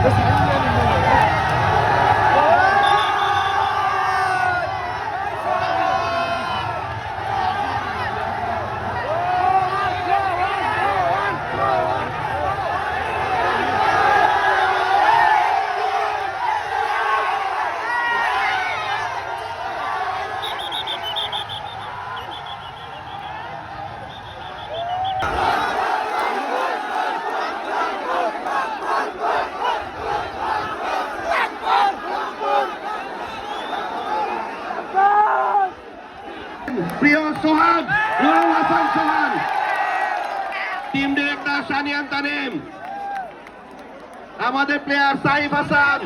Thank you. প্রিয় Sohan Nurul Hasan Sohan team director Saniyan Tanim আমাদের player Saif Hasan.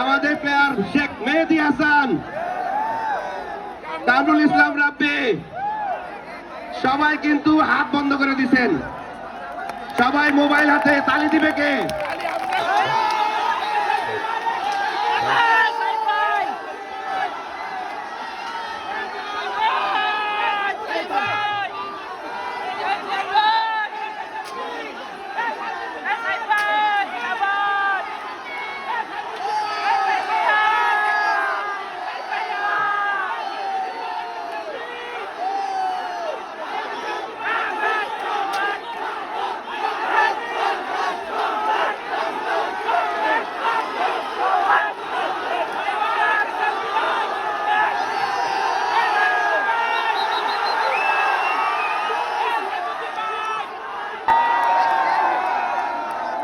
আমাদের প্লেয়ার শেখ মেহেদি হাসান। কামরুল ইসলাম রাব্বি। সবাই কিন্তু হাত বন্ধ করে দিছেন। সবাই মোবাইল হাতে তালি দিবে কে?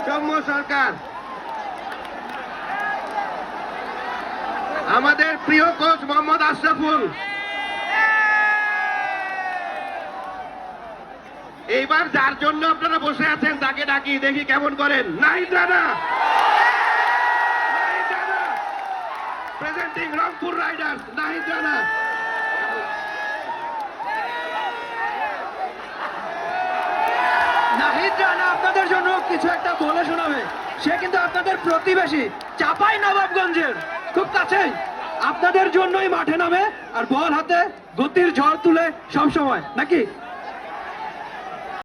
জম্মু সরকার। আমাদের প্রিয় কোচ মোহাম্মদ আশরাফুল। এইবার যার জন্য আপনারা বসে আছেন, তাকে ডাকি, দেখি কেমন করেন। Nahid Rana. Presenting Rangpur riders Nahid Rana. Rana আপনাদের জন্য কিছু একটা বলে শোনাবে। সে কিন্তু আপনাদের প্রতিবেশী, চাপাই নবাবগঞ্জের। খুব কাছেই। আপনাদের জন্যই মাঠে নামে আর বল হাতে গতির ঝড় তুলে সবসময়। নাকি?